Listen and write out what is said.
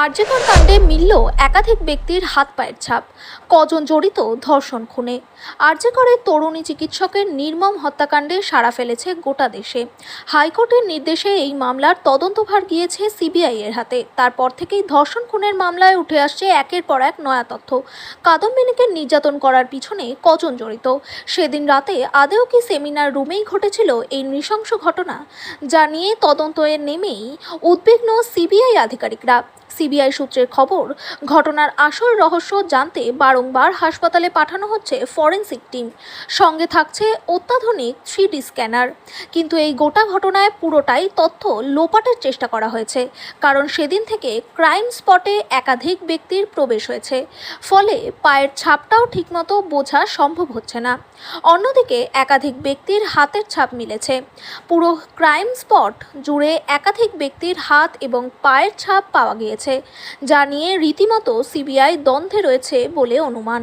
আরজিকর কাণ্ডে মিলল একাধিক ব্যক্তির হাত পায়ের ছাপ। কজন জড়িত ধর্ষণ খুনে। আরজিকরের তরুণী চিকিৎসকের নির্মম হত্যাকাণ্ডে সাড়া ফেলেছে গোটা দেশে। হাইকোর্টের নির্দেশে এই মামলার তদন্তভার গিয়েছে সিবিআই এর হাতে। তারপর থেকেই ধর্ষণ খুনের মামলায় উঠে আসছে একের পর এক নয়া তথ্য। কাদম্বিনীকে নির্যাতন করার পিছনে কজন জড়িত? সেদিন রাতে আদেও কি সেমিনার রুমেই ঘটেছিল এই নৃশংস ঘটনা? যা নিয়ে তদন্তে নেমেই উদ্বিগ্ন সিবিআই আধিকারিকরা। সিবিআই সূত্রের খবর, ঘটনার আসল রহস্য জানতে বারংবার হাসপাতালে পাঠানো হচ্ছে ফরেনসিক টিম। সঙ্গে থাকছে অত্যাধুনিক থ্রি স্ক্যানার। কিন্তু এই গোটা ঘটনায় পুরোটাই তথ্য লোপাটের চেষ্টা করা হয়েছে। কারণ সেদিন থেকে ক্রাইম স্পটে একাধিক ব্যক্তির প্রবেশ হয়েছে। ফলে পায়ের ছাপটাও ঠিকমতো বোঝা সম্ভব হচ্ছে না। অন্যদিকে একাধিক ব্যক্তির হাতের ছাপ মিলেছে। পুরো ক্রাইম স্পট জুড়ে একাধিক ব্যক্তির হাত এবং পায়ের ছাপ পাওয়া গিয়েছে। যা নিয়ে রীতিমতো সিবিআই দ্বন্দ্বে রয়েছে বলে অনুমান।